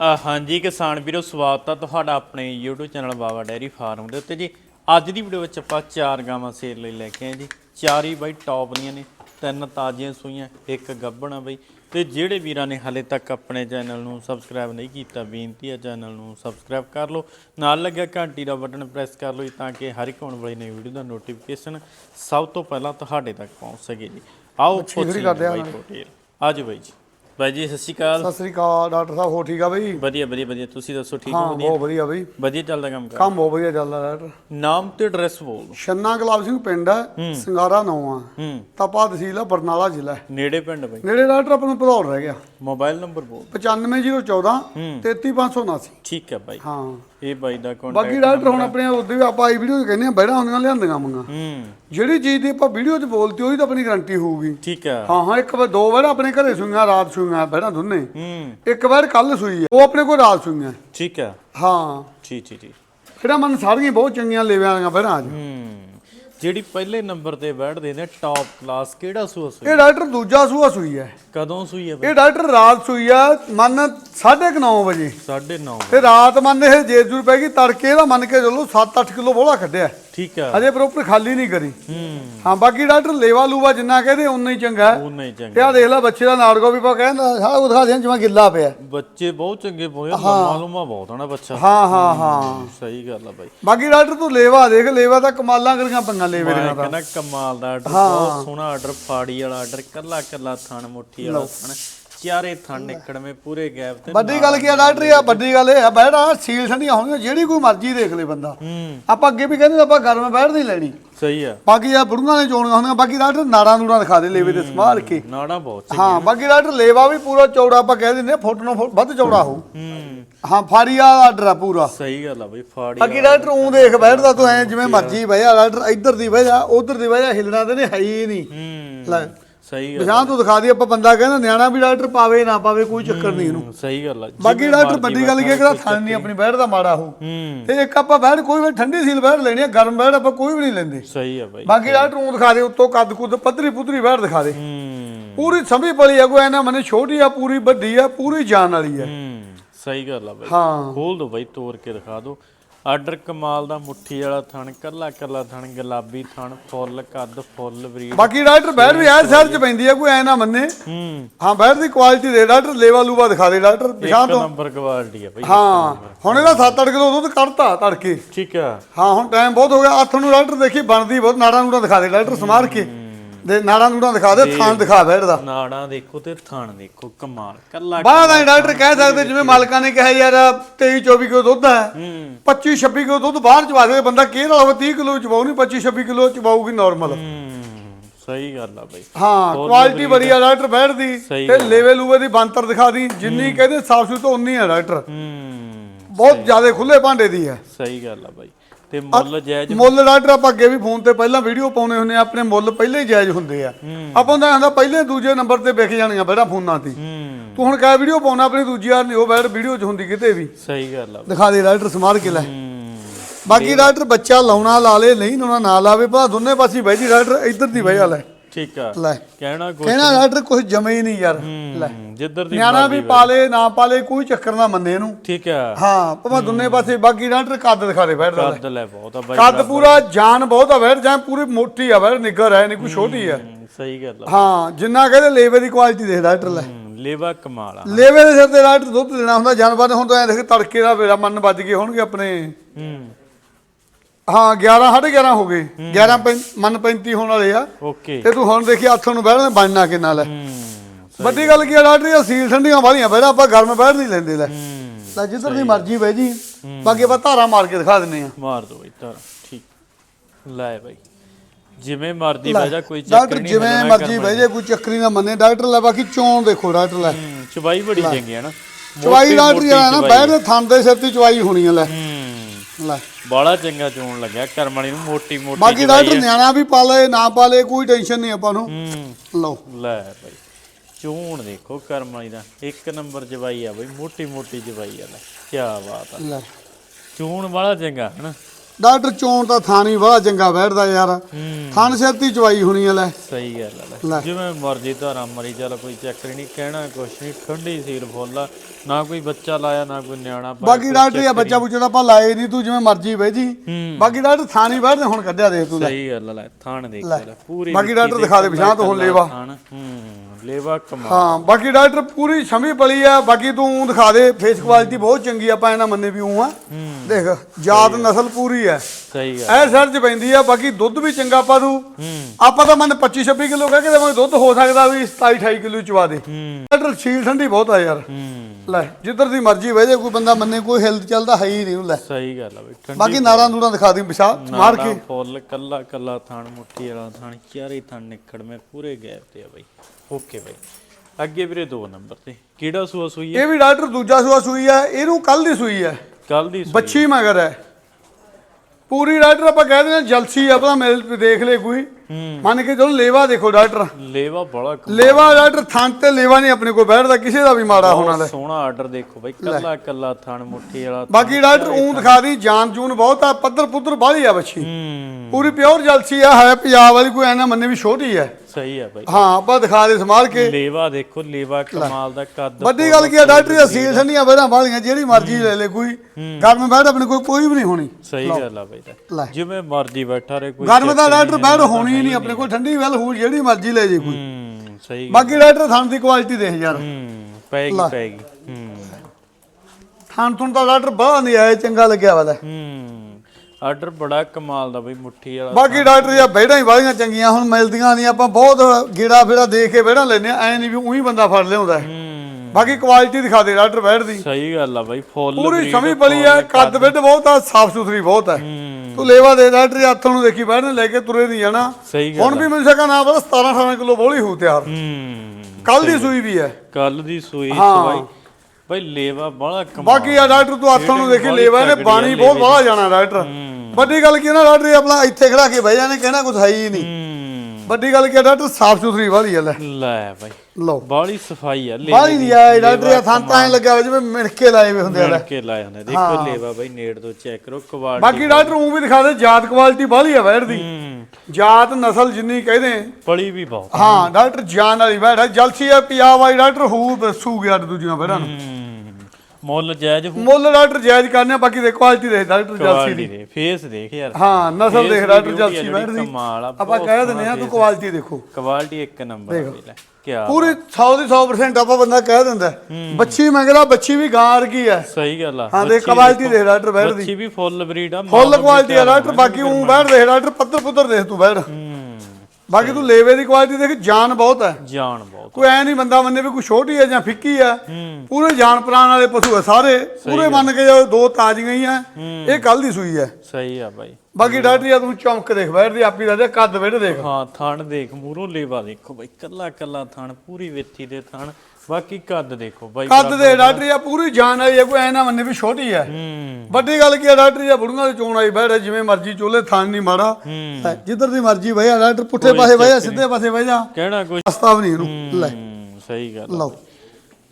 ਹਾਂਜੀ ਕਿਸਾਨ ਵੀਰੋ ਸਵਾਗਤ ਆ ਤੁਹਾਡਾ ਆਪਣੇ YouTube channel Baba dairy farm ਦੇ ਉੱਤੇ ਜੀ। ਅੱਜ ਦੀ ਵੀਡੀਓ ਵਿੱਚ ਆਪਾਂ ਚਾਰ ਗਾਵਾਂ ਸੇਲ ਲਈ ਲੈ ਕੇ ਆਏ ਜੀ। ਚਾਰ ਹੀ ਬਾਈ ਟੌਪ ਦੀਆਂ ਨੇ ਤਿੰਨ ਤਾਜ਼ੀਆਂ ਸੂਈਆਂ ਇੱਕ ਗੱਭਣ ਆ ਬਈ। ਤੇ ਜਿਹੜੇ ਵੀਰਾਂ ਨੇ ਹਾਲੇ ਤੱਕ ਆਪਣੇ ਚੈਨਲ ਨੂੰ ਸਬਸਕ੍ਰਾਈਬ ਨਹੀਂ ਕੀਤਾ ਬੇਨਤੀ ਹੈ ਚੈਨਲ ਨੂੰ ਸਬਸਕ੍ਰਾਈਬ ਕਰ ਲਓ। ਨਾਲ ਲੱਗਿਆ ਘੰਟੀ ਦਾ ਬਟਨ ਪ੍ਰੈਸ ਕਰ ਲਓ ਤਾਂ ਕਿ ਹਰ ਇੱਕ ਆਉਣ ਵਾਲੀ ਨਵੀਂ ਵੀਡੀਓ ਦਾ ਨੋਟੀਫਿਕੇਸ਼ਨ ਸਭ ਤੋਂ ਪਹਿਲਾਂ ਤੁਹਾਡੇ ਤੱਕ ਪਹੁੰਚ ਸਕੇ ਜੀ। ਆਓ ਪੁੱਛੀਏ ਕਰਦੇ ਆ ਬਾਈ ਆਜੋ ਬਾਈ ਜੀ। ਬਾਈ ਜੀ ਸਤਿ ਸ਼੍ਰੀ ਅਕਾਲ। ਸਤਿ ਸ੍ਰੀ ਅਕਾਲ ਡਾਕਟਰ ਸਾਹਿਬ ਹੋ ਠੀਕ ਆ ਬਈ? ਵਧੀਆ ਵਧੀਆ ਵਧੀਆ। ਤੁਸੀਂ ਦੱਸੋ ਠੀਕ ਹਾਂ ਹੋ? ਵਧੀਆ? ਬਹੁਤ ਵਧੀਆ ਬਈ। ਵਧੀਆ ਚੱਲਦਾ ਕੰਮ ਕਰ? ਕੰਮ ਬਹੁਤ ਵਧੀਆ ਚੱਲਦਾ ਡਾਕਟਰ। ਨਾਮ ਤੇ ਐਡਰੈਸ ਬੋਲ। ਛੰਨਾ ਗੁਲਾਬ ਸਿੰਘ ਪਿੰਡ ਹੈ। ਸਿੰਗਾਰਾ ਨੌਂ ਆ। ਹੂੰ। ਤਪਾ ਤਹਿਸੀਲ ਆ ਬਰਨਾਲਾ ਜ਼ਿਲ੍ਹਾ। ਹੈ। ਨੇੜੇ ਪਿੰਡ ਬਈ। ਨੇੜੇ ਡਾਕਟਰ ਆਪਾਂ ਨੂੰ ਭਦੌੜ ਰਹਿ ਗਿਆ। ਮੋਬਾਈਲ ਨੰਬਰ ਬੋਲ 95014 33579 ਠੀਕ ਹੈ ਬਾਈ। ਹਾਂ। ਇਹ ਬਾਈ ਦਾ ਕੰਟੈਕਟ ਬਾਕੀ ਡਾਕਟਰ ਹੁਣ ਆਪਣੇ ਉਦੋਂ ਵੀ ਆਪਾਂ ਆਈ ਵੀਡੀਓ ਕਹਿੰਦੇ ਆ ਬੈੜਾ ਹੁੰਦੀਆਂ ਲਿਆਂਦੀਆਂ ਮੰਗਾ ਹੂੰ। ਜਿਹੜੀ ਚੀਜ਼ ਦੀ ਆਪਾਂ ਵੀਡੀਓ 'ਚ ਬੋਲਤੀ ਉਹਦੀ ਤਾਂ ਆਪਣੀ ਗਾਰੰਟੀ ਹੋਊਗੀ। ਠੀਕ ਹੈ ਹਾਂ ਹਾਂ ਇੱਕ ਵਾਰ ਦੋ ਵਾਰ ਆਪਣੇ ਘਰੇ ਸੂਈਆਂ ਰਾਤ ਸੂਈਆਂ। ਬੈੜਾ ਦੋਨੇ। ਹੂੰ। ਇੱਕ ਵਾਰ ਕੱਲ ਸੂਈ ਉਹ ਆਪਣੇ ਕੋਲ ਰਾਤ ਸੂਈਆਂ। ਠੀਕ ਹੈ ਹਾਂ। ਠੀਕ ਠੀਕ ਠੀਕ ਜਿਹੜਾ ਮਨ ਸਾਰੀਆਂ ਬਹੁਤ ਚੰਗੀਆਂ ਲੇਵਿਆਂ ਵਾਲੀਆਂ ਬੈੜਾ ਅੱਜ। ਹੂੰ। ਜਿਹੜੀ ਪਹਿਲੇ ਨੰਬਰ ਤੇ ਬੈਠਦੇ ਨੇ ਟੌਪ ਕਲਾਸ ਕਿਹੜਾ ਸੂਆ ਸੂਈ? ਇਹ ਡਾਕਟਰ ਦੂਜਾ ਸੂਆ ਸੂਈ ਹੈ ਕਦੋਂ ਸੂਈ ਹੈ ਬਾਈ? ਇਹ ਡਾਕਟਰ ਰਾਤ ਸੂਈ ਆ ਮਨ 9:30 ਵਜੇ। 9:30 ਤੇ ਰਾਤ ਮੰਨ ਇਹ ਜੇਜੂਰ ਪੈ ਗਈ ਤੜਕੇ ਇਹਦਾ ਮੰਨ ਕੇ ਚੱਲੋ 7-8 ਕਿਲੋ ਬੋਲਾ ਕੱਢਿਆ ਠੀਕ ਹੈ ਅਜੇ ਪ੍ਰੋਪਰ ਖਾਲੀ ਨਹੀਂ ਕਰੀ। ਹੂੰ। ਹਾਂ ਬਾਕੀ ਡਾਕਟਰ ਲੇਵਾ ਲੂਵਾ ਜਿੰਨਾ ਕਹਦੇ ਉਨਾ ਹੀ ਚੰਗਾ ਹੈ। ਉਹ ਨਹੀਂ ਤੇ ਚੰਗਾ ਆ ਦੇਖ ਲੈ ਬੱਚੇ ਦਾ ਨਾੜਕੋ ਵੀ ਪਾ ਕਹਿੰਦਾ ਸਾਰਾ ਕੁਝ ਦਿਖਾ ਦੇ ਜਿਵੇਂ ਗਿੱਲਾ ਪਿਆ ਬੱਚੇ ਬਹੁਤ ਚੰਗੇ ਪੋਏ ਮਾਲੂਮਾ ਬਹੁਤ ਹੋਣਾ ਬੱਚਾ। ਹਾਂ ਹਾਂ ਹਾਂ ਸਹੀ ਗੱਲ ਆ ਬਾਈ। ਬਾਕੀ ਡਾਕਟਰ ਤੂੰ ਲੇਵਾ ਦੇਖ ਲੇਵਾ ਤਾਂ ਕਮਾਲਾਂ ਕਰੀਆਂ ਪੰਗਾਂ ਲੇਵੇ ਮੈਂ ਦੀਆਂ ਤਾਂ। ਕਹਿੰਦਾ ਕਮਾਲ ਦਾ ਆਰਡਰ ਬਹੁਤ ਸੋਹਣਾ ਆਰਡਰ ਫਾੜੀ ਵਾਲਾ ਆਰਡਰ ਕੱਲਾ ਕੱਲਾ ਥਣ ਮੁੱਠੀ ਵਾਲਾ ਥਣ। ਚਾਰੇ ਥਣ ਨਿਕੜਵੇਂ ਪੂਰੇ ਗੈਪ ਤੇ ਵੱਡੀ ਗੱਲ ਕੀ ਆ ਡਾਕਟਰ ਆ ਵੱਡੀ ਗੱਲ ਇਹ ਆ ਬੈਠਾ ਸੀਲ ਠੰਡੀਆਂ ਹੋਣਗੀਆਂ ਜਿਹੜੀ ਕੋਈ ਮਰਜ਼ੀ ਦੇਖ ਲੈ ਬੰਦਾ। ਆਪਾਂ ਅੱਗੇ ਵੀ ਕਹਿੰਦੇ ਆਪਾਂ ਗਰਮ ਬੈਠ ਨਹੀਂ ਲੈਣੀ। ਸਹੀ ਆ। ਬਾਕੀ ਆ ਬੁੜੀਆਂ ਨੇ ਚੋਣੀਆਂ ਹੁੰਦੀਆਂ ਬਾਕੀ ਡਾਕਟਰ ਨਾੜਾਂ ਨੂੜਾਂ ਦਿਖਾ ਦੇ ਲੇਵੇ ਤੇ ਸੰਭਾਲ ਕੇ। ਨਾੜਾ ਬਹੁਤ ਚੰਗੀ ਹਾਂ ਬਾਕੀ ਡਾਕਟਰ ਲੇਵਾ ਵੀ ਪੂਰਾ ਚੌੜਾ ਆਪਾਂ ਕਹਿ ਦਿੰਦੇ ਫੁੱਟ ਨੂੰ ਵੱਧ ਚੌੜਾ ਹੂੰ। ਹਾਂ ਫਾੜੀ ਵਾਲਾ ਆਰਡਰ ਆ ਪੂਰਾ। ਸਹੀ ਗੱਲ ਆ ਬਈ ਫਾੜੀ ਬਾਕੀ ਡਾਕਟਰ ਉਹ ਦੇਖ ਬੈਠਦਾ ਤੂੰ ਐ ਜਿਵੇਂ ਮਰਜ਼ੀ ਬਹਿ ਜਾ ਡਾਕਟਰ ਇੱਧਰ ਦੀ ਬਹਿ ਜਾ ਉਧਰ ਦੀ ਬਹਿ ਜਾ ਹਿਲਣਾ ਤੇ ਨਹੀਂ ਹੈ ਹੀ ਨਹੀਂ। ਹੂੰ। ਲੈ। ਸਹੀ ਗੱਲ ਪਛਾਣ ਤੂੰ ਦਿਖਾ ਦੀ ਆਪਾਂ ਬੰਦਾ ਕਹਿੰਦਾ ਨਿਆਣਾ ਵੀ ਡਾਕਟਰ ਪਾਵੇ ਨਾ ਪਾਵੇ ਕੋਈ ਚੱਕਰ ਨਹੀਂ ਇਹਨੂੰ। ਸਹੀ ਗੱਲ ਆ। ਬਾਕੀ ਡਾਕਟਰ ਵੱਡੀ ਗੱਲ ਕੀ ਹੈ ਕਿ ਥਣ ਨਹੀਂ ਆਪਣੀ ਬੈਠ ਦਾ ਮਾੜਾ ਹੋ। ਤੇ ਇੱਕ ਆਪਾਂ ਬੈਠ ਕੋਈ ਵੀ ਠੰਡੀ ਸੀਲ ਬੈਠ ਲੈਣੀ ਹੈ ਗਰਮ ਬੈਠ ਆਪਾਂ ਕੋਈ ਵੀ ਨਹੀਂ ਲੈਂਦੇ। ਸਹੀ ਆ ਬਾਈ। ਬਾਕੀ ਡਾਕਟਰ ਉਹ ਦਿਖਾ ਦੇ ਉੱਤੋਂ ਕੱਦ ਕੁੱਦ ਪੱਧਰੀ ਪੁੱਧਰੀ ਬੈਠ ਦਿਖਾ ਦੇ। ਪੂਰੀ ਸੰਭੀ ਪਲੀ ਆ ਕੋਈ ਐਨਾ ਮਨੇ ਛੋਟੀ ਆ ਪੂਰੀ ਵੱਡੀ ਆ ਪੂਰੀ ਜਾਨ ਵਾਲੀ ਆ। ਸਹੀ ਗੱਲ ਆ ਬਾਈ। ਹਾਂ। ਖੋਲ ਦੋ ਬਾਈ ਤੋੜ ਕੇ ਦਿਖਾ ਦੋ। ਆਰਡਰ ਕਮਾਲ ਦਾ ਮੁੱਠੀ ਵਾਲਾ ਥਣ ਕੱਲਾ ਕੱਲਾ ਥਣ ਗੁਲਾਬੀ ਥਣ ਫੁੱਲ ਕੱਦ ਫੁੱਲ ਬਰੀਡ। ਬਾਕੀ ਡਾਕਟਰ ਬੈਠ ਵੀ ਐ ਸਰ ਚ ਪੈਂਦੀ ਆ ਕੋਈ ਐ ਨਾ ਮੰਨੇ। ਹੂੰ। ਹਾਂ ਬੈਠ ਦੀ ਕੁਆਲਿਟੀ ਦੇ ਡਾਕਟਰ ਲੇਵਾ ਲੂਵਾ ਦਿਖਾ ਦੇ ਡਾਕਟਰ ਇੱਕ ਤੋਂ। ਨੰਬਰ ਕੁਆਲਿਟੀ ਆ ਬਾਈ ਹਾਂ ਹੁਣ ਇਹਦਾ 7-8 ਕਿਲੋ ਦੁੱਧ ਕੱਢਤਾ ਤੜਕੇ। ਠੀਕ ਆ। ਹਾਂ ਹੁਣ ਟਾਈਮ ਬਹੁਤ ਹੋ ਗਿਆ ਹੱਥ ਨੂੰ ਡਾਕਟਰ ਦੇਖੀ ਬਣਦੀ ਬਹੁਤ ਨਾੜਾਂ ਨੂੜਾਂ ਦਿਖਾ ਦੇ ਡਾਕਟਰ ਸਮਾਰ ਕੇ। ਦੇ ਨਾੜਾਂ ਨੂੜਾਂ ਦਿਖਾ ਦੇ ਥਾਂ ਦਿਖਾ ਬੈਠਦਾ। ਨਾੜਾਂ ਦੇਖੋ ਤੇ ਥਣ ਦੇਖੋ ਕਮਾਲ ਕੱਲਾ ਬਾਅਦ ਆਈ ਡਾਕਟਰ ਕਹਿ ਸਕਦੇ ਜਿਵੇਂ ਮਾਲਕਾਂ ਨੇ ਕਿਹਾ ਯਾਰ 23 24 ਕਿਲੋ ਦੁੱਧ ਹੈ ਹੂੰ। 25 26 ਕਿਲੋ ਦੁੱਧ ਬਾਹਰ ਚਵਾ ਦੇ ਬੰਦਾ ਕੇਅਰ ਵਾਲਾ 30 ਕਿਲੋ ਚਵਾਉ ਨਹੀਂ 25 26 ਕਿਲੋ ਚਵਾਉਗੀ ਨਾਰਮਲ ਸਹੀ ਗੱਲ ਆ ਬਾਈ। ਹਾਂ ਕੁਆਲਿਟੀ ਬੜੀ ਆ ਡਾਕਟਰ ਬੈਠਦੀ ਸਹੀ ਤੇ ਲੇਵੇ ਲੂਵੇ ਦੀ ਬੰਤਰ ਦਿਖਾ ਦੀ ਜਿੰਨੀ ਕਹਿੰਦੇ ਸਾਫ਼ ਸੁਥਰਾ ਉਨੀ ਆ ਡਾਕਟਰ। ਬਹੁਤ ਜ਼ਿਆਦਾ ਖੁੱਲੇ ਭਾਂਡੇ ਦੀ ਹੈ। ਸਹੀ ਗੱਲ ਆ ਬਾਈ। ਤੇ ਮੁੱਲ ਜਾਇਜ਼ ਮੁੱਲ ਡਾਕਟਰ ਆਪਾਂ ਅੱਗੇ ਵੀ ਫੋਨ ਤੇ ਪਹਿਲਾਂ ਵੀਡੀਓ ਪਾਉਨੇ ਹੁੰਦੇ ਆ ਆਪਣੇ ਮੁੱਲ ਪਹਿਲੇ ਹੀ ਜਾਇਜ਼ ਹੁੰਦੇ ਆ। ਆਪਾਂ ਦਾ ਹੁੰਦਾ ਪਹਿਲੇ ਦੂਜੇ ਨੰਬਰ ਤੇ ਵਿਕ ਜਾਣੀਆਂ ਬੜਾ ਫੋਨਾਂ ਤੇ। ਤੂੰ ਹੁਣ ਕਹਿ ਵੀਡੀਓ ਪਾਉਣਾ ਆਪਣੀ ਦੂਜੀ ਵਾਰ ਨਹੀਂ ਉਹ ਬੈਠ ਵੀਡੀਓ 'ਚ ਹੁੰਦੀ ਕਿਤੇ ਵੀ। ਸਹੀ ਗੱਲ ਆ। ਦਿਖਾ ਦੇ ਡਾਕਟਰ ਸਮਾਰ ਕੇ ਲੈ। ਬਾਕੀ ਡਾਕਟਰ ਬੱਚਾ ਲਾਉਣਾ ਲਾ ਲੇ ਨਹੀਂ ਲਾਉਣਾ ਨਾ ਲਾਵੇ ਭਾ ਦੋਨੇ ਪਾਸੇ ਬਹਿ ਜੀ ਡਾਕਟਰ ਇੱਧਰ ਦੀ ਬਹਿ ਜਾ ਲੈ। ਠੀਕ ਆ। ਲੈ। ਕਹਿਣਾ ਕੁਛ ਕਹਿਣਾ ਡਾਕਟਰ ਕੁਝ ਜਮੇ ਹੀ ਨਹੀਂ ਯਾਰ। ਲੈ। ਜਿੱਧਰ ਦੀ ਨਿਆਣਾ ਵੀ ਪਾਲੇ ਨਾ ਪਾਲੇ ਕੋਈ ਚੱਕਰ ਨਾ ਮੰਨੇ ਇਹਨੂੰ। ਠੀਕ ਆ। ਹਾਂ ਭਾਵੇਂ ਦੋਨੇ ਪਾਸੇ ਬਾਕੀ ਡਾਕਟਰ ਕੱਦ ਦਿਖਾ ਦੇ ਬੈਠਦਾ ਕੱਦ ਲੈ ਬਹੁਤ ਆ ਬਾਈ ਕੱਦ ਪੂਰਾ ਜਾਨ ਬਹੁਤ ਆ ਬੈਠ ਜਾਂ ਪੂਰੀ ਮੋਟੀ ਆ ਬੈਠ ਨਿੱਗਰ ਹੈ ਨਹੀਂ ਕੋਈ ਛੋਟੀ ਆ। ਸਹੀ ਗੱਲ ਆ। ਹਾਂ ਜਿੰਨਾ ਕਹਿੰਦੇ ਲੇਵੇ ਦੀ ਕੁਆਲਿਟੀ ਦੇਖ ਡਾਕਟਰ ਲੈ। ਲੇਵਾ ਕਮਾਲ ਆ। ਲੇਵੇ ਦੇ ਸਿਰ ਤੇ ਡਾਕਟਰ ਦੁੱਧ ਦੇਣਾ ਹੁੰਦਾ ਜਾਨਵਰ ਹੁਣ ਤਾਂ ਐ ਦੇਖ ਤੜਕੇ ਦਾ ਵੇਲਾ ਮਨ ਵੱਜ ਗਏ ਹੋਣਗੇ ਆਪਣੇ। ਹੂੰ। ਹਾਂ 11 11:30 ਹੋ ਗਏ। 11 ਪੈਂ- ਮਨ 35 ਹੋਣ ਵਾਲੇ ਆ। ਓਕੇ। ਤੇ ਤੂੰ ਹੁਣ ਦੇਖੀ ਹੱਥ ਨੂੰ ਬਹਿਣਾ ਬਣਨਾ ਕਿੰਨਾ ਲੈ। ਹੂੰ ਵੱਡੀ ਗੱਲ। ਕੀ ਆ ਡਾਕਟਰ ਇਹ ਸੀਲ ਠੰਡੀਆਂ ਵਾਲੀਆਂ ਬਹਿਣਾ ਆਪਾਂ ਗਰਮ ਬਹਿਣ ਨਹੀਂ ਲੈਂਦੇ ਲੈ। ਹੂੰ ਲੈ ਜਿੱਧਰ ਦੀ ਮਰਜ਼ੀ ਬਹਿ ਜੀ। ਬਾਕੀ ਆਪਾਂ ਧਾਰਾ ਮਾਰ ਕੇ ਦਿਖਾ ਦਿੰਨੇ ਆ। ਮਾਰ ਦੋ ਇੱਧਰ ਠੀਕ। ਲੈ ਬਾਈ ਜਿਵੇਂ ਮਰਦੀ ਬਹਿ ਜਾ ਕੋਈ ਚੱਕਰ ਡਾਕਟਰ ਨਹੀਂ ਜਿਵੇਂ ਮਰਜ਼ੀ ਬਹਿ ਜੇ ਕੋਈ ਚੱਕਰੀ ਨਾ ਮੰਨੇ। ਡਾਕਟਰ ਲੈ ਬਾਕੀ ਚੋਣ ਦੇਖੋ ਡਾਕਟਰ ਲੈ। ਹੂੰ ਚਬਾਈ ਬੜੀ ਚੰਗੀ ਹੈ ਨਾ। ਚਵਾਈ ਮੋਟੀ- ਡਾਕਟਰ ਮੋਟੀ ਨਾ। ਬਹਿ ਦੇ ਥਣ ਦੇ ਸਿਰ ਤੇ ਚਵਾਈ ਹੋਣੀ ਆ ਲੈ। ਹੂੰ। ਲੈ। ਬਾਲਾ ਚੰਗਾ ਚੋਣ ਲੱਗਿਆ ਕਰਮ ਵਾਲੀ ਨੂੰ ਮੋਟੀ ਮੋਟੀ ਬਾਕੀ ਡਾਕਟਰ ਨਿਆਣਾ ਵੀ ਪਾਲੇ ਨਾ ਪਾਲੇ ਕੋਈ ਟੈਨਸ਼ਨ ਨਹੀਂ ਆਪਾਂ ਨੂੰ। ਹੂੰ। ਲਓ। ਲੈ ਬਾਈ ਚੋਣ ਦੇਖੋ ਕਰਮ ਵਾਲੀ ਦਾ। ਇੱਕ ਨੰਬਰ ਜਵਾਈ ਆ ਬਾਈ ਮੋਟੀ ਮੋਟੀ ਜਵਾਈ ਆ ਲੈ ਕੀ ਬਾਤ ਆ। ਲੈ। ਚੋਣ ਵਾਲਾ ਚੰਗਾ ਹਨਾ? ਡਾਕਟਰ ਚੋਣ ਤਾਂ ਥਾਣੀ ਵਾਹ ਚੰਗਾ ਬੈਠਦਾ ਯਾਰ। ਹੂੰ। ਥਣ ਸਿਰ ਚਵਾਈ ਹੋਣੀ ਆ ਲੈ। ਸਹੀ ਗੱਲ ਆ। ਜਿਵੇਂ ਮਰਜ਼ੀ ਧਾਰਾ ਮਰੀ ਚੱਲ ਕੋਈ ਚੱਕਰ ਨਹੀਂ ਕਹਿਣਾ ਕੁਛ ਨਹੀਂ ਠੰਡੀ ਸੀਲ ਫੁੱਲ ਨਾ ਕੋਈ ਬੱਚਾ ਲਾਇਆ ਨਾ ਕੋਈ ਨਿਆਣਾ ਬਾਕੀ ਡਾਕਟਰ ਆ ਬੱਚਾ ਬੁੱਚਾ ਤਾਂ ਆਪਾਂ ਲਾਏ ਨਹੀਂ ਤੂੰ ਜਿਵੇਂ ਮਰਜ਼ੀ ਬਹਿ ਜੀ। ਹੂੰ। ਬਾਕੀ ਡਾਕਟਰ ਥਾਣੀ ਬੈਠਦੇ ਹੁਣ ਕੱਢਿਆ ਦੇ ਤੂੰ ਸਹੀ ਗੱਲ ਲੈ ਥਾਣ ਦੇਖ ਲੈ। ਪੂਰੀ ਬਾਕੀ ਡਾਕਟਰ ਦਿਖਾ ਦੇ ਪਿਛਾਂਹ ਤੋਂ ਲੇਵਾ। ਹੂੰ ਲੇਵਾ ਕਮਾਲ। ਹਾਂ ਬਾਕੀ ਡਾਕਟਰ ਪੂਰੀ ਛਮੀ ਪਲੀ ਆ ਬਾਕੀ ਤੂੰ ਦਿਖਾ ਦੇ ਫੇਸ ਕੁਆਲਿਟੀ ਬਹੁਤ ਚੰਗੀ ਆ ਆਪਾਂ ਇਹਨਾਂ ਮੰਨੇ ਵੀ ਊਂ ਆ। ਹੂੰ। ਦੇਖ ਜਾਤ ਨਸਲ ਪੂਰੀ ਆ ਸਹੀ ਗੱਲ ਐ ਸਰ ਚ ਪੈਂਦੀ ਆ ਬਾਕੀ ਦੁੱਧ ਵੀ ਚੰਗਾ ਪਾ ਦੂ। ਹੂੰ। ਆਪਾਂ ਤਾਂ ਮੰਨ 25 26 ਕਿਲੋ ਕਹਿ ਕੇ ਦੇਵਾਂਗੇ ਦੁੱਧ ਹੋ ਸਕਦਾ ਵੀ 27 28 ਕਿਲੋ ਚਵਾ ਦੇ। ਹੂੰ। ਡਾਕਟਰ ਛੀਲ ਠੰਡੀ ਬਹੁਤ ਆ ਯਾਰ। ਹੂੰ। ਲੈ ਜਿੱਧਰ ਦੀ ਮਰਜ਼ੀ ਵਹਿ ਜੇ ਕੋਈ ਬੰਦਾ ਮੰਨੇ ਕੋਈ ਹਿਲਤ ਚੱਲਦਾ ਹੈ ਹੀ ਨਹੀਂ ਲੈ। ਸਹੀ ਗੱਲ ਆ ਬਈ ਠੰਡੀ ਬਾਕੀ ਨਾਰਾਂ ਨੂਰਾਂ ਦਿਖਾ ਦੀ ਪਿਛਾ ਮਾਰ ਨਾੜਾ ਕੇ। ਫੁੱਲ ਕੱਲਾ ਕੱਲਾ ਥਣ ਮੁੱਠੀ ਵਾਲਾ ਥਣ ਚਾਰੇ ਥਣ ਨਿਕੜ ਮੈਂ ਪੂਰੇ ਗੈਪ ਤੇ ਆ ਬਈ। ਓਕੇ ਬਈ। ਅੱਗੇ ਵੀਰੇ ਦੋ ਨੰਬਰ ਤੇ। ਕਿਹੜਾ ਸੂਆ ਸੂਈ ਹੈ? ਇਹ ਵੀ ਡਾਕਟਰ ਦੂਜਾ ਸੂਆ ਸੂਈ ਆ ਇਹਨੂੰ ਕੱਲ ਦੀ ਸੂਈ ਆ ਕੱਲ ਦੀ ਬੱਚੀ ਮਗਰ ਹੈ। ਪੂਰੀ ਡਾਕਟਰ ਆਪਾਂ ਕਹਿ ਦਿੰਦੇ ਹਾਂ ਜਲਸੀ ਆਪਣਾ ਮਿਲ ਦੇਖ ਲੈ ਕੋਈ। ਮੰਨ ਕੇ ਚਲੋ ਲੇਵਾ ਦੇਖੋ ਡਾਕਟਰ। ਲੇਵਾ ਬੜਾ ਕਮਾਲ। ਲੇਵਾ ਡਾਕਟਰ ਥਣ ਤੇ ਲੇਵਾ ਨਹੀਂ ਆਪਣੇ ਕੋਲ ਬੈਠਦਾ ਕਿਸੇ ਦਾ ਵੀ ਮਾੜਾ ਹੋਣਾ ਲੈ ਸੋਹਣਾ ਆਰਡਰ ਦੇਖੋ ਬਈ ਕੱਲਾ ਕੱਲਾ ਥਣ ਮੁੱਠੀ ਵਾਲਾ ਬਾਕੀ ਡਾਕਟਰ ਊਂ ਦਿਖਾ ਦੀ ਜਾਨ ਜੂਨ ਬਹੁਤ ਆ ਪੱਧਰ ਪੁੱਧਰ ਬਾਹਲੀ ਆ ਬੱਚੀ। ਪੂਰੀ ਪਿਓਰ ਜਲਸੀ ਆ ਹੈ ਪੰਜਾਬ ਵਾਲੀ ਕੋਈ ਐਨਾ ਮੰਨੇ ਵੀ ਛੋਟੀ ਹੈ ਸਹੀ ਆ ਬਈ। ਹਾਂ ਆਪਾਂ ਦਿਖਾ ਦੇ ਸੰਭਾਲ ਕੇ। ਲੇਵਾ ਦੇਖੋ ਲੇਵਾ ਕਮਾਲ ਦਾ ਕੱਦ ਵੱਡੀ ਗੱਲ ਕੀ ਆ ਡਾਕਟਰ ਇਹ ਸੀਲ ਠੰਡੀਆਂ ਬਹਿਰਾਂ ਵਾਲੀਆਂ ਜਿਹੜੀ ਮਰਜ਼ੀ ਲੈ ਲੈ ਕੋਈ। ਗਰਮ ਬੈਠ ਆਪਣੇ ਕੋਲ ਕੋਈ ਵੀ ਨਹੀਂ ਹੋਣੀ। ਸਹੀ ਗੱਲ ਆ ਬਈ। ਜਿਵੇਂ ਮਰਜ਼ੀ ਬੈਠਾ ਰਹੇ ਕੋਈ ਗਰਮ ਦਾ ਡਾਕਟਰ ਬੈਠ ਹੋਣੀ ਹੀ ਨਹੀਂ ਆਪਣੇ ਕੋਲ ਠੰਡੀ ਵੈਲ ਹੋ ਜਿਹੜੀ ਮਰਜ਼ੀ ਲੈ ਜੇ ਕੋਈ। ਹੂੰ ਸਹੀ ਬਾਕੀ ਡਾਕਟਰ ਥਣ ਦੀ ਕੁਆਲਿਟੀ ਦੇਖ ਯਾਰ। ਹੂੰ ਪੈਗੀ ਪੈਗੀ ਹੂੰ। ਥਣ ਥਣ ਤਾਂ ਡਾਕਟਰ ਬਾਹਰ ਨਹੀਂ ਆਇਆ ਚੰਗਾ ਲੱਗਿਆ ਵਾਲਾ। ਹੂੰ ਆਰਡਰ ਬੜਾ ਕਮਾਲ ਦਾ ਬਈ ਮੁੱਠੀ ਵਾਲਾ ਬਾਕੀ ਡਾਕਟਰ ਇਹ ਬੈੜਾਂ ਹੀ ਵਾਲੀਆਂ ਚੰਗੀਆਂ ਹੁਣ ਮਿਲਦੀਆਂ ਨਹੀਂ ਆਪਾਂ ਬਹੁਤ ਗੇੜਾ ਫੇੜਾ ਦੇਖ ਕੇ ਬੈੜਾਂ ਲੈਨੇ ਐ ਨਹੀਂ ਵੀ ਉਹੀ ਬੰਦਾ ਫੜ ਲਿਆਉਂਦਾ। ਹੈ। ਹੂੰ ਬਾਕੀ ਕੁਆਲਿਟੀ ਦਿਖਾ ਦੇ ਡਾਕਟਰ ਬੈੜ ਦੀ। ਸਹੀ ਗੱਲ ਆ ਬਈ ਫੁੱਲ ਪੂਰੀ ਸਮੀ ਬਲੀ ਹੈ ਕੱਦ ਬਿੱਡ ਬਹੁਤ ਆ ਸਾਫ਼ ਸੁਥਰੀ ਬਹੁਤ ਹੂੰ। ਤੂੰ ਲੇਵਾ ਦੇ ਡਾਕਟਰ ਹੱਥੋਂ ਨੂੰ ਦੇਖੀ ਬੈਠ ਲੈ ਕੇ ਤੁਰੇ ਨਹੀਂ ਜਾਣਾ ਹੁਣ ਵੀ ਮੈਨੂੰ ਸਕਾ ਨਾ ਪਤਾ 17 18 ਕਿਲੋ ਬੋਲੀ ਹੋ ਤਿਆਰ। ਕੱਲ ਦੀ ਸੂਈ ਵੀ ਹੈ। ਕੱਲ ਦੀ ਸੂਈ। ਸਵਾਈ ਬਈ। ਲੇਵਾ ਬੜਾ ਕਮਾਲ ਬਾਕੀ ਆ ਡਾਕਟਰ ਤੂੰ ਹੱਥੋਂ ਨੂੰ ਦੇਖੀ ਲੇਵਾ ਨੇ ਬਾਣੀ ਆ ਬਹੁਤ ਵਾਲਾ ਜਾਣਾ ਡਾਕਟਰ। ਵੱਡੀ ਗੱਲ ਕੀ ਨਾ ਡਾਕਟਰ ਆਪਣਾ ਇੱਥੇ ਖੜਾ ਕੇ ਬਹਿ ਜਾਣੇ ਕਹਿਣਾ ਕੁਝ ਹੈ ਹੀ ਨਹੀਂ। ਵੱਡੀ ਗੱਲ ਕੀ ਡਾਕਟਰ ਸਾਫ਼ ਸੁਥਰੀ ਵਾਲੀ ਹੈ ਲੈ। ਲੈ ਬਈ। ਲਓ। ਬਾਲੀ ਸਫ਼ਾਈ ਆ ਲੇਵੇ ਬਾਹਲੀ ਨਹੀਂ ਆਇਆ ਡਾਕਟਰ ਇਹ ਥਾਂ ਤਾਂ ਐ ਹੋਇਆ ਜਿਵੇਂ ਮਿਣਕੇ ਲਾਏ ਵੇ ਹੁੰਦੇ ਆ ਲੈ। ਮਿਣ ਕੇ ਲਾਏ ਹੁੰਦੇ ਦੇਖੋ ਲੇਵਾ ਬਈ ਨੇੜ ਤੋਂ ਚੈੱਕ ਕਰੋ ਕੁਆਲਿਟੀ ਬਾਕੀ ਡਾਕਟਰ ਉਹ ਵੀ ਦਿਖਾ ਦੇ ਜਾਤ ਕੁਆਲਿਟੀ ਬਾਹਲੀ ਹੈ ਵੈੜ ਦੀ। ਜਾਤ ਨਸਲ ਜਿੰਨੀ ਕਹਿੰਦੇ ਪਲੀ ਵੀ ਬਹੁਤ। ਹਾਂ ਡਾਕਟਰ ਜਾਨ ਵਾਲੀ ਵੈੜ ਹੈ ਜਲਸੀ ਹੈ ਪੰਜਾਬ ਵਾਲੀ ਡਾਕਟਰ ਹੂ ਦੱਸੂ ਗਿਆ ਦੂਜੀਆਂ ਵੈੜਾਂ ਨੂੰ ਮੁੱਲ ਜਾਇਜ਼ ਹੋ ਮੁੱਲ ਡਾਕਟਰ ਜਾਇਜ਼ ਕਰਨੇ ਆ, ਬਾਕੀ ਦੇ ਕੁਆਲਿਟੀ ਦੇ ਡਾਕਟਰ ਜਲਸੀ ਕੁਆਲਿਟੀ ਦੀ। ਦੇ ਫੇਸ ਦੇਖ ਯਾਰ। ਹਾਂ ਨਸਲ ਦੇਖ ਦੀ ਡਾਕਟਰ ਵੈੜ ਜਿਹੜੀ ਦੀ ਕਮਾਲ ਆ ਆਪਾਂ ਬਹੁਤ ਕਹਿ ਦਿੰਦੇ ਆ ਤੂੰ ਕੁਆਲਿਟੀ ਦੇਖੋ। ਕੁਆਲਿਟੀ ਇੱਕ ਨੰਬਰ ਬਈ ਲੈ ਕੀ ਪੂਰੀ 100 ਦੀ 100% ਆਪਾਂ ਬੰਦਾ ਕਹਿ ਦਿੰਦਾ ਬੱਚੀ ਮੰਗਦਾ ਬੱਚੀ ਵੀ ਗਾਂ ਵਰਗੀ ਹੈ। ਸਹੀ ਗੱਲ ਆ। ਹਾਂ ਦੇ ਬੱਚੀ ਕੁਆਲਿਟੀ ਦੇਖ ਡਾਕਟਰ ਵੈੜ ਦੀ। ਬੱਚੀ ਵੀ ਫੁੱਲ ਬਰੀਡ ਆ ਫੁੱਲ ਮਾਂ ਨੂੰ ਕੁਆਲਿਟੀ ਆ ਡਾਕਟਰ ਬਾਕੀ ਉਹ ਵੈੜ ਦੇਖ ਡਾਕਟਰ ਪੱਤਰ ਪੁੱਤਰ ਦੇਖ ਤੂੰ ਵੈੜ ਹੂੰ। ਬਾਕੀ ਤੂੰ ਲੇਵੇ ਦੀ ਕੁਆਲਿਟੀ ਦੇਖ ਜਾਨ ਬਹੁਤ ਹੈ। ਜਾਨ ਬਹੁਤ ਕੋਈ ਐ ਨਹੀਂ ਬੰਦਾ ਮੰਨੇ ਵੀ ਕੋਈ ਛੋਟੀ ਹੈ ਜਾਂ ਫਿੱਕੀ ਹੈ। ਪੂਰੇ ਜਾਨ ਪ੍ਰਾਣ ਵਾਲੇ ਪਸ਼ੂ ਹੈ ਸਾਰੇ। ਪੂਰੇ ਮੰਨ ਕੇ ਜਾਓ ਦੋ ਤਾਜ਼ੀਆਂ ਹੀ ਆ ਇਹ ਕੱਲ ਦੀ ਸੂਈ ਹੈ। ਸਹੀ ਆ ਬਾਈ। ਬਾਕੀ ਡਾਕਟਰ ਆ ਤੂੰ ਚਮਕ ਦੇਖ ਬੈਠ ਦੀ ਆਪੀ ਦਾ ਕੱਦ ਬੈਠ ਦੇਖ। ਹਾਂ ਥਣ ਦੇਖ ਮੂਰੋਂ ਲੇਵਾ ਦੇਖੋ ਬਾਈ ਕੱਲਾ ਕੱਲਾ ਥਣ ਪੂਰੀ ਵਿੱਥੀ ਦੇ ਥਣ। ਬਾਕੀ ਕੱਦ ਦੇਖੋ ਬਾਈ ਕੱਦ ਦੇ ਡਾਕਟਰ ਆ ਪੂਰੀ ਜਾਨ ਵਾਲੀ ਹੈ ਕੋਈ ਐ ਨਾ ਮੰਨੇ ਵੀ ਛੋਟੀ ਹੈ। ਵੱਡੀ ਗੱਲ ਕੀ ਹੈ ਡਾਕਟਰ ਆ ਬੁੜੀਆਂ ਦੀ ਚੋਣ ਆਈ ਬੈਠ ਜਿਵੇਂ ਮਰਜ਼ੀ ਚੋਲੇ ਥਾਨ ਨਹੀਂ ਮਾੜਾ। ਜਿੱਧਰ ਦੀ ਮਰਜ਼ੀ ਬਹਿ ਜਾ ਡਾਕਟਰ ਪੁੱਠੇ ਪਾਸੇ ਬਹਿ ਜਾ ਸਿੱਧੇ ਪਾਸੇ ਬਹਿ ਜਾ ਕਹਿਣਾ ਕੋਈ ਰਸਤਾ ਵੀ ਨਹੀਂ ਇਹਨੂੰ। ਲੈ। ਸਹੀ ਗੱਲ। ਲਓ।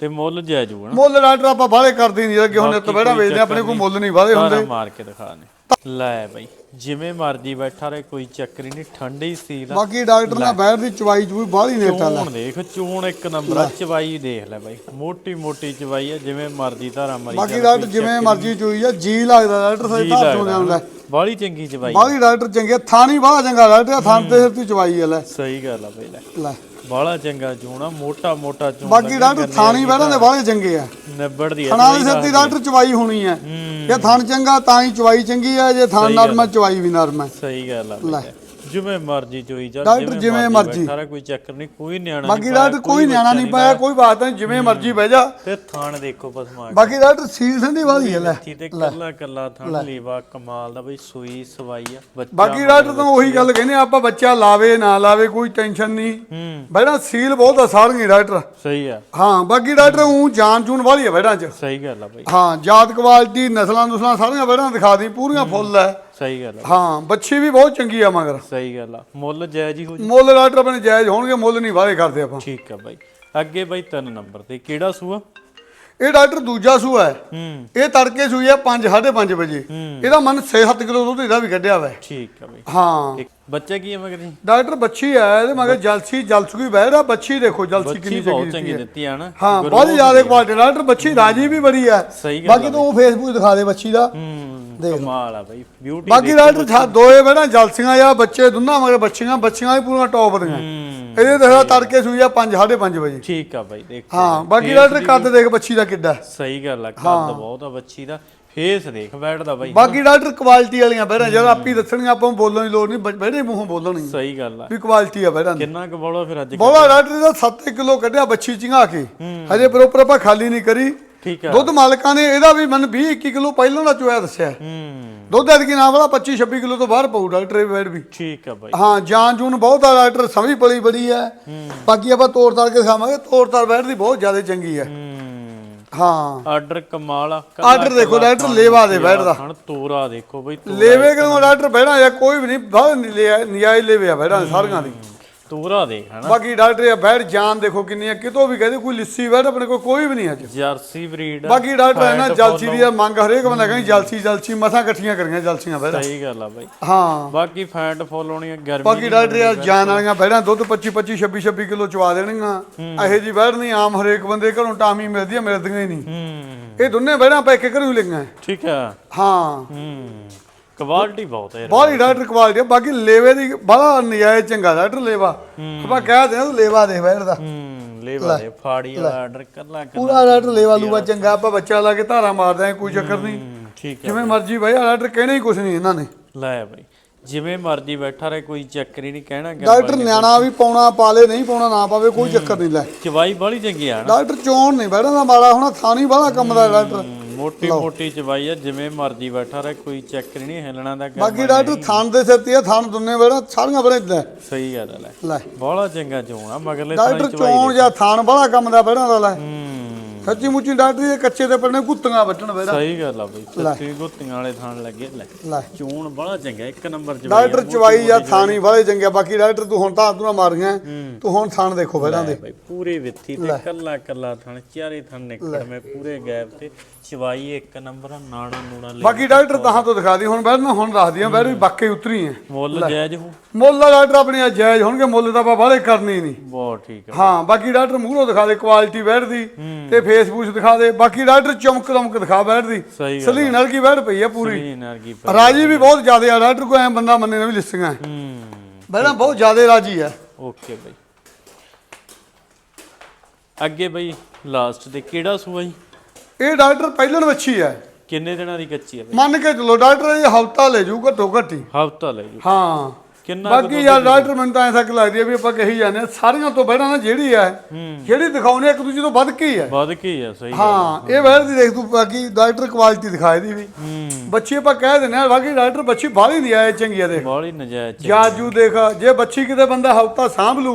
ਤੇ ਮੁੱਲ ਜਾਇਜ਼ ਹੋਣਾ। ਮੁੱਲ ਡਾਕਟਰ ਆਪਾਂ ਬਾਹਲੇ ਕਰਦੇ ਨਹੀਂ ਅੱਗੇ ਹੁਣ ਇੱਥੇ ਬਹਿਣਾ ਵੇਚਦੇ ਆਪਣੇ ਕੋਲ ਮੁੱਲ ਨਹੀਂ ਵਾਦੇ ਹੁੰਦੇ। ਮਾਰ ਕੇ ਦਿਖਾ ਨੇ ਲੈ ਬਾਈ ਜਿਵੇਂ ਮਰਜ਼ੀ ਬੈਠਾ ਰਹੇ ਕੋਈ ਚੱਕਰ ਹੀ ਨਹੀਂ ਠੰਡੀ ਸੀਲ ਬਾਕੀ ਡਾਕਟਰ ਨਾਲ ਬੈਠ ਦੀ ਚਵਾਈ ਚੂਈ ਬਾਹਲੀ ਨੇਟਾ ਲੈ। ਚੂਣ ਦੇਖ ਚੂਣ ਇੱਕ ਨੰਬਰ ਆ ਚਵਾਈ ਦੇਖ ਲੈ ਬਾਈ। ਮੋਟੀ ਮੋਟੀ ਚਵਾਈ ਆ ਜਿਵੇਂ ਮਰਜ਼ੀ ਧਾਰਾ ਮਰੀ ਬਾਕੀ ਡਾਕਟਰ ਜਿਵੇਂ ਮਰਜ਼ੀ ਚੋਈ ਆ ਜੀ ਲੱਗਦਾ ਡਾਕਟਰ ਸਹੀ ਤਾਂ ਤੋਂ ਜਾਂਦਾ ਬਾਲੀ ਚੰਗੀ ਚਵਾਈ ਬਾਕੀ ਡਾਕਟਰ ਚੰਗੇ ਥਾਣੀ ਬਾਹਲਾ ਚੰਗਾ ਡਾਕਟਰ ਥਾਂ ਤੇ ਸਿਰ ਦੀ ਚਵਾਈ ਆ ਲੈ। ਸਹੀ ਗੱਲ ਆ ਬਾਈ ਲੈ। ਲੈ। ਬਾਲਾ ਚੰਗਾ ਚੂਣਾ ਮੋਟਾ ਮੋਟਾ ਚੂਣ ਬਾਕੀ ਡਾਕਟਰ ਥਾਣੀ ਬਹਿਣਾ ਦੇ ਬਾਹਲੇ ਚੰਗੇ ਆ। ਨਿਬੜ ਦੀ ਆ ਥਣਾ ਦੇ ਦੀ ਡਾਕਟਰ ਚਵਾਈ ਹੋਣੀ ਆ। ਜੇ ਥਣ ਚੰਗਾ ਤਾਂ ਹੀ ਚਵਾਈ ਚੰਗੀ ਆ ਜੇ ਥਣ ਨਰਮ ਚਵਾਈ ਵੀ ਨਰਮ ਸਹੀ ਗੱਲ ਆ। ਜਿਵੇਂ ਮਰਜ਼ੀ ਚੋਈ ਜਾ ਡਾਕਟਰ ਜਿਵੇਂ ਮਰਜ਼ੀ। ਸਾਰਾ ਕੋਈ ਚੱਕਰ ਨਹੀਂ ਕੋਈ ਨਿਆਣਾ ਬਾਕੀ ਡਾਕਟਰ ਕੋਈ ਨਿਆਣਾ ਨਹੀਂ ਪਾਇਆ ਕੋਈ ਬਾਤ ਨਹੀਂ ਜਿਵੇਂ ਮਰਜ਼ੀ ਬਹਿ ਜਾ। ਤੇ ਥਾਣ ਦੇਖੋ ਪਸਮਾ ਬਾਕੀ ਡਾਕਟਰ ਸੀਲ ਠੰਡੀ ਵਾਲੀ ਆ ਲੈ। ਤੇ ਕੱਲਾ ਕੱਲਾ ਥਾਣ ਲੀਵਾ ਕਮਾਲ ਦਾ ਬਈ ਸੂਈ ਸਵਾਈ ਆ ਬੱਚਾ ਬਾਕੀ ਡਾਕਟਰ ਤਾਂ ਉਹੀ ਗੱਲ ਕਹਿੰਦੇ ਆਪਾਂ ਬੱਚਾ ਲਾਵੇ ਨਾ ਲਾਵੇ ਕੋਈ ਟੈਨਸ਼ਨ ਨਹੀਂ। ਹੂੰ। ਬੈਣਾ ਸੀਲ ਬਹੁਤ ਆ ਸਾਰੀਆਂ ਡਾਕਟਰ। ਸਹੀ ਆ। ਹਾਂ ਬਾਕੀ ਡਾਕਟਰ ਉਹ ਜਾਨ ਜੂਨ ਵਾਲੀ ਆ ਬੈੜਾਂ 'ਚ। ਸਹੀ ਗੱਲ ਆ ਬਈ। ਹਾਂ ਜਾਤ ਕੁਆਲਿਟੀ ਨਸਲਾਂ ਨੁਸਲਾਂ ਸਾਰੀਆਂ ਬੈੜਾਂ ਦਿਖਾ ਦੀ ਪੂਰੀਆਂ ਫੁੱਲ ਐ ਸਹੀ ਗੱਲ ਆ। ਹਾਂ ਬੱਚੀ ਵੀ ਬਹੁਤ ਚੰਗੀ ਆ ਮਗਰ। ਸਹੀ ਗੱਲ ਆ। ਮੁੱਲ ਜਾਇਜ਼ ਹੀ ਹੋ ਜੀ ਮੁੱਲ ਡਾਕਟਰ ਆਪਣੇ ਜਾਇਜ਼ ਹੋਣਗੇ ਮੁੱਲ ਨਹੀਂ ਵਾਅਦੇ ਕਰਦੇ ਆਪਾਂ। ਠੀਕ ਆ ਬਾਈ। ਅੱਗੇ ਬਾਈ ਤਿੰਨ ਨੰਬਰ ਤੇ ਕਿਹੜਾ ਸੂਆ? ਇਹ ਡਾਕਟਰ ਦੂਜਾ ਸੂਆ ਹੈ। ਹੂੰ। ਇਹ ਤੜਕੇ ਸੂਈ ਹੈ 5 5:30 ਵਜੇ। ਇਹਦਾ ਮਨ 6-7 ਕਿਲੋ ਦੁੱਧ ਇਹਦਾ ਵੀ ਕੱਢਿਆ ਵਾ। ਠੀਕ ਆ ਬਈ। ਹਾਂ। ਇੱਕ ਬੱਚਾ ਕੀ ਹੈ ਮਗਰ ਜੀ? ਡਾਕਟਰ ਬੱਚੀ ਹੈ ਇਹਦੇ ਮਗਰ ਜਲਸੀ ਜਲਸੂਗੀ ਬਹਿਰਾ ਬੱਚੀ ਦੇਖੋ ਜਲਸੀ ਬੱਚੀ ਕਿੰਨੀ ਬਹੁਤ ਚੰਗੀ ਚੰਗੀ ਦਿੱਤੀ ਹੈ। ਦਿੱਤੀ ਆ ਨਾ। ਹਾਂ ਬਹੁਤ ਜ਼ਿਆਦਾ। ਕੁਆਲਿਟੀ ਡਾਕਟਰ ਬੱਚੀ ਰਾਜੀ ਵੀ ਬੜੀ ਹੈ ਸਹੀ ਗੱਲ ਬਾਕੀ ਤੂੰ ਫੇਸਬੁੱਕ ਦਿਖਾ ਦੇ ਬੱਚੀ ਦਾ। ਹੂੰ। ਕਮਾਲ ਆ ਬਈ ਬਿਊਟੀ ਬਾਕੀ ਡਾਕਟਰ ਛਾ ਦੋਏ ਬਹਿਣਾ ਜਲਸੀਆਂ ਜਾਂ ਬੱਚੇ ਦੋਨਾਂ ਮਗਰ ਬੱਚੀਆਂ ਬੱਚੀਆਂ ਵੀ ਪੂਰਾ ਟੌਪ ਦੀਆਂ। ਇਹਦੇ ਦੇਖੋ ਤੜਕੇ ਸੂਈ ਆ 5 5:30 ਵਜੇ। ਠੀਕ ਆ ਬਾਈ ਦੇਖ। ਹਾਂ ਬਾਕੀ ਦੀ ਕੱਦ ਦੇਖ ਬੱਚੀ ਦਾ ਕਿੱਡਾ। ਸਹੀ ਗੱਲ ਆ ਕੱਦ ਬਹੁਤ ਆ ਬੱਚੀ ਦਾ ਫੇਸ ਦੇਖ ਬੈਠਦਾ ਬਾਈ। ਬਾਕੀ ਡਾਕਟਰ ਕੁਆਲਿਟੀ ਵਾਲੀਆਂ ਬਹਿਣਾ ਜਦੋਂ ਆਪੀ ਦੱਸਣਗੇ ਆਪਾਂ ਬੋਲਣ ਦੀ ਲੋੜ ਨਹੀਂ ਬਹਿਣੇ ਮੂੰਹੋਂ ਬੋਲਣਗੇ ਸਹੀ ਗੱਲ ਆ। ਵੀ ਕੁਆਲਿਟੀ ਆ ਦੀ ਕਿੰਨਾ ਕੁ ਬੋਲੋ ਫਿਰ ਅੱਜ ਬੋਲਾ ਡਾਕਟਰ ਦਾ 7 ਕਿਲੋ ਕੱਢਿਆ ਬੱਚੀ ਚਿੰਗਾ ਕੇ। ਹਜੇ ਪ੍ਰੋਪਰ ਆਪਾਂ ਖਾਲੀ ਨਹੀਂ ਕਰੀ। ਠੀਕ ਆ। ਦੁੱਧ ਮਾਲਕਾਂ ਨੇ ਇਹਦਾ ਵੀ ਮਨ 20 21 ਕਿਲੋ ਪਹਿਲਾਂ ਦਾ ਚੋਇਆ ਦੱਸਿਆ। ਹੂੰ। ਦੁੱਧ ਐਤਕੀ ਨਾ ਵਾਲਾ 25 26 ਕਿਲੋ ਤੋਂ ਬਾਹਰ ਪਊ ਡਾਕਟਰ ਵੈਡ ਵੀ। ਠੀਕ ਆ ਬਾਈ। ਹਾਂ ਜਾਨ ਜੂਨ ਬਹੁਤ ਆ ਡਾਕਟਰ ਸਮਝ ਪਲੀ ਬੜੀ ਹੈ। ਬਾਕੀ ਆਪਾਂ ਤੋੜ ਤਾੜ ਕੇ ਖਾਵਾਂਗੇ ਤੋੜ ਤਾੜ ਬੈਠ ਦੀ ਬਹੁਤ ਜ਼ਿਆਦਾ ਚੰਗੀ ਹੈ ਹੂੰ। ਹਾਂ। ਆਰਡਰ ਕਮਾਲ ਆਰਡਰ ਦੇਖੋ ਡਾਕਟਰ ਲੇਵਾ ਦੇ ਬੈਠਦਾ ਹਣ ਤੋਰਾ ਦੇਖੋ ਬਈ ਲੇਵੇ ਕਿਉਂ ਡਾਕਟਰ ਬਹਿਣਾ ਜਾਂ ਕੋਈ ਵੀ ਨਹੀਂ ਬਾਹਰ ਨਹੀਂ ਲਿਆ ਨਿਆਇ ਲੇਵੇ ਆ ਬਹਿਣਾ ਸਾਰੀਆਂ ਦੀ। ਤੋਰਾ ਦੇਖ ਹਨਾ? ਬਾਕੀ ਡਾਕਟਰ ਇਹ ਬੈਠ ਜਾਨ ਦੇਖੋ ਕਿੰਨੀ ਹੈ ਕਿਤੋਂ ਵੀ ਕਹਦੇ ਕੋਈ ਲਿੱਸੀ ਬੈਠ ਆਪਣੇ ਕੋਲ ਕੋਈ ਵੀ ਨਹੀਂ ਅੱਜ ਜਰਸੀ ਬਰੀਡ ਬਾਕੀ ਡਾਕਟਰ ਹੈ ਨਾ ਜਲਸੀ ਦੀ ਮੰਗ ਹਰੇਕ ਬੰਦਾ ਕਹਿੰਦਾ ਜਲਸੀ ਜਲਸੀ ਮਸਾਂ ਇਕੱਠੀਆਂ ਕਰੀਆਂ ਜਲਸੀਆਂ ਬਹਿਣਾ ਸਹੀ ਗੱਲ ਆ ਬਾਈ। ਹਾਂ। ਬਾਕੀ ਫੈਟ ਫੁੱਲ ਹੋਣੀ ਗਰਮੀ ਬਾਕੀ ਡਾਕਟਰ ਯਾਰ ਜਾਨ ਵਾਲੀਆਂ ਬਹਿਣਾ ਦੁੱਧ 25 25 26 26 ਕਿਲੋ ਚਵਾ ਦੇਣਗੀਆਂ। ਇਹੋ ਜੀ ਬਹਿੜ ਨਹੀਂ ਆਮ ਹਰੇਕ ਬੰਦੇ ਘਰੋਂ ਟਾਮੀ ਮਿਲਦੀ ਆ ਮਿਲਦੀਆਂ ਹੀ ਨਹੀਂ। ਹੂੰ। ਇਹ ਦੋਨੇ ਬਹਿਣਾ ਆਪਾਂ ਇੱਕ ਘਰੋਂ ਹੀ ਲਈਆਂ ਠੀਕ ਆ। ਹਾਂ। ਹੂੰ। ਕੁਆਲਿਟੀ ਬਹੁਤ ਹੈ ਯਾਰ। ਬਾਹਲੀ ਡਾਕਟਰ ਕੁਆਲਿਟੀ ਬਾਕੀ ਲੇਵੇ ਦੀ ਬੜਾ ਨਜਾਇਜ਼ ਚੰਗਾ ਡਾਕਟਰ ਲੇਵਾ। ਆਪਾਂ ਕਹਿ ਦਿੰਦੇ ਲੇਵਾ ਦੇ ਬਹਿੜ ਦਾ। ਹੂੰ ਲੇਵਾ ਦੇ ਫਾੜੀ ਵਾਲਾ ਆਰਡਰ ਕਰਲਾ ਕਰ ਪੂਰਾ ਡਾਕਟਰ ਲੇਵਾ ਲੂਵਾ ਚੰਗਾ ਆਪਾਂ ਬੱਚਾ ਲਾ ਕੇ ਧਾਰਾ ਮਾਰਦੇ ਆ ਕੋਈ ਚੱਕਰ ਨਹੀਂ। ਠੀਕ ਹੈ ਜਿਵੇਂ ਮਰਜ਼ੀ ਬਈ ਡਾਕਟਰ ਕਹਿਣਾ ਹੀ ਕੁਛ ਨਹੀਂ ਇਹਨਾਂ ਨੇ। ਲੈ ਬਾਈ ਜਿਵੇਂ ਮਰਜ਼ੀ ਬੈਠਾ ਰਹੇ ਕੋਈ ਚੱਕਰ ਹੀ ਨਹੀਂ ਕਹਿਣਾ ਡਾਕਟਰ ਨਿਆਣਾ ਵੀ ਪਾਉਣਾ ਪਾਲੇ ਨਹੀਂ ਪਾਉਣਾ ਨਾ ਪਾਵੇ ਕੋਈ ਚੱਕਰ ਨਹੀਂ ਲੈ। ਚਵਾਈ ਬਾਲੀ ਚੰਗੀ ਆ ਡਾਕਟਰ ਚੋਣ ਨਹੀਂ ਬਹਿਣਾ ਦਾ ਮਾੜਾ ਹੋਣਾ ਥਾਣੀ ਬਾਹਲਾ ਕੰਮ ਦਾ ਡਾਕਟਰ। ਹੂੰ, ਮੋਟੀ ਮੋਟੀ ਚਵਾਈ ਆ ਜਿਵੇਂ ਮਰਜ਼ੀ ਬੈਠਾ ਰਹੇ ਕੋਈ ਚੱਕਰ ਹੀ ਨਹੀਂ ਹਿੱਲਣਾ ਦਾ ਕੰਮ ਬਾਕੀ ਡਾਕਟਰ ਥਾਣ ਦੇ ਸਿਰ ਤੇ ਆ ਥਾਣ ਦੁੰਨੇ ਬਹਿਣਾ ਸਾਰੀਆਂ ਬਹਿਣਾ ਲੈ ਸਹੀ ਗੱਲ ਆ ਲੈ। ਬੋਲਾ ਚੰਗਾ ਚੋਣਾ ਮਗਰਲੇ ਡਾਕਟਰ ਥਾਣੀ ਚਵਾਈ ਚੋਣ ਜਾਂ ਥਾਣ ਬਾਹਲਾ ਕੰਮ ਦਾ ਬਹਿਣਾ ਦਾ ਲੈ। ਹੂੰ। ਸੱਚੀ ਮੁੱਚੀ ਡਾਕਟਰ ਇਹ ਕੱਚੇ ਦੇ ਪੜਨੇ ਗੁੱਤੀਆਂ ਵੱਟਣ ਬਹਿਣਾ ਸਹੀ ਗੱਲ ਆ ਬਈ ਸੱਚੀ ਗੁੱਤੀਆਂ ਵਾਲੇ ਥਾਣ ਲੱਗੇ ਲੈ। ਲੈ। ਚੋਣ ਬੜਾ ਚੰਗਾ ਇੱਕ ਨੰਬਰ ਚ ਡਾਕਟਰ ਚਵਾਈ ਜਾਂ ਥਾਣੀ ਵਾਲੇ ਚੰਗੇ ਬਾਕੀ ਡਾਕਟਰ ਤੂੰ ਹੁਣ ਤਾਂ ਤੂੰ ਮਾਰੀਆਂ ਤੂੰ ਹੁਣ ਥਾਣ ਦੇਖੋ ਬਹਿਣਾ ਦੇ। ਬਈ ਪੂਰੇ ਵਿੱਥੀ ਤੇ ਕੱਲਾ ਕੱਲਾ ਥਣ ਚਾਰੇ ਥਣ ਨਿਕਲ ਮੈਂ ਪੂਰੇ ਗੈਪ ਤੇ ਚਵਾਈ ਇੱਕ ਨੰਬਰ ਨਾੜਾ ਨੂੜਾ ਲੈ ਬਾਕੀ ਡਾਕਟਰ ਤਾਂ ਤੋਂ ਦਿਖਾ ਦੀ ਹੁਣ ਬਹਿਣਾ ਹੁਣ ਦੱਸਦੀ ਆ ਬਹਿਰ ਵੀ ਬਾਕੀ ਉਤਰੀ ਹੈ ਮੁੱਲ ਜਾਇਜ਼ ਹੋ? ਮੁੱਲ ਦਾ ਡਾਕਟਰ ਆਪਣੀਆਂ ਜਾਇਜ਼ ਹੋਣਗੇ ਮੁੱਲ ਤਾਂ ਆਪਾਂ ਬਾਹਲੇ ਕਰਨੀ ਹੀ ਨਹੀਂ। ਬਹੁਤ ਠੀਕ ਆ ਹਾਂ ਬਾਕੀ ਡਾਕਟਰ ਮੂਹਰੋਂ ਦਿਖਾ ਦੇ ਕੁਆਲਿਟੀ ਬੈਠ ਦੀ ਤੇ ਵੇਸ਼ਭੂਸ਼ ਦਿਖਾ ਦੇ। ਬਾਕੀ ਡਾਕਟਰ ਚਮਕ ਦਮਕ ਦਿਖਾ ਬੈਠ ਦੀ। ਸਹੀ ਗੱਲ ਸਲੀਨ ਬੈਠ ਪਈ ਆ ਪੂਰੀ। ਰਾਜੀ ਵੀ ਬਹੁਤ ਜ਼ਿਆਦੇ ਆ। ਡਾਕਟਰ ਕੋਈ ਐ ਬੰਦਾ ਮੰਨੇ ਨਾ ਵੀ ਲਿਸਟੀਆਂ। ਹੂੰ। ਬੈਠਾ ਬਹੁਤ ਜ਼ਿਆਦੇ ਰਾਜੀ ਆ। ਓਕੇ ਬਈ। ਅੱਗੇ ਬਈ ਲਾਸਟ ਤੇ ਕਿਹੜਾ ਸੂਆ ਜੀ ਇਹ ਡਾਕਟਰ ਪਹਿਲਣ ਵੱਛੀ ਆ। ਕਿੰਨੇ ਦਿਨਾਂ ਦੀ ਕੱਚੀ ਹੈ ਬਈ? ਮੰਨ ਕੇ ਚਲੋ ਡਾਕਟਰ ਇਹ ਹਫਤਾ ਲੈ ਜੂ ਘੱਟੋ ਘੱਟੀ ਹਫਤਾ ਲੈ ਜੀ ਹਾਂ। ਕਿੰਨਾ ਬਾਕੀ ਯਾਰ ਡਾਕਟਰ ਮੈਨੂੰ ਤਾਂ ਐਸਾ ਲੱਗਦੀ ਆ ਵੀ ਆਪਾਂ ਕਹੀ ਜਾਂਦੇ ਆ ਸਾਰੀਆਂ ਤੋਂ ਬਹਿਣਾ ਨਾ ਜਿਹੜੀ ਆ ਜਿਹੜੀ ਦਿਖਾਉਣੇ ਇੱਕ ਦੂਜੇ ਤੋਂ ਵੱਧ ਕੇ ਹੀ ਆ? ਵੱਧ ਕੇ ਹੀ ਆ ਸਹੀ। ਹਾਂ ਇਹ ਵੈਰ ਦੀ ਦੇਖ ਤੂੰ ਬਾਕੀ ਡਾਕਟਰ ਕੁਆਲਿਟੀ ਦਿਖਾਏ ਦੀ ਵੀ। ਹੂੰ। ਬੱਚੀ ਆਪਾਂ ਕਹਿ ਦਿੰਦੇ ਆ ਬਾਕੀ ਡਾਕਟਰ ਬੱਚੀ ਬਾਹਲੀ ਨਹੀਂ ਆਏ ਚੰਗੀ ਆ ਦੇਖ। ਬਾਲੀ ਨਜਾਇਜ਼ ਜਾਜੂ ਦੇਖ ਜੇ ਬੱਚੀ ਕਿਤੇ ਬੰਦਾ ਹਫਤਾ ਸਾਂਭ ਲੂ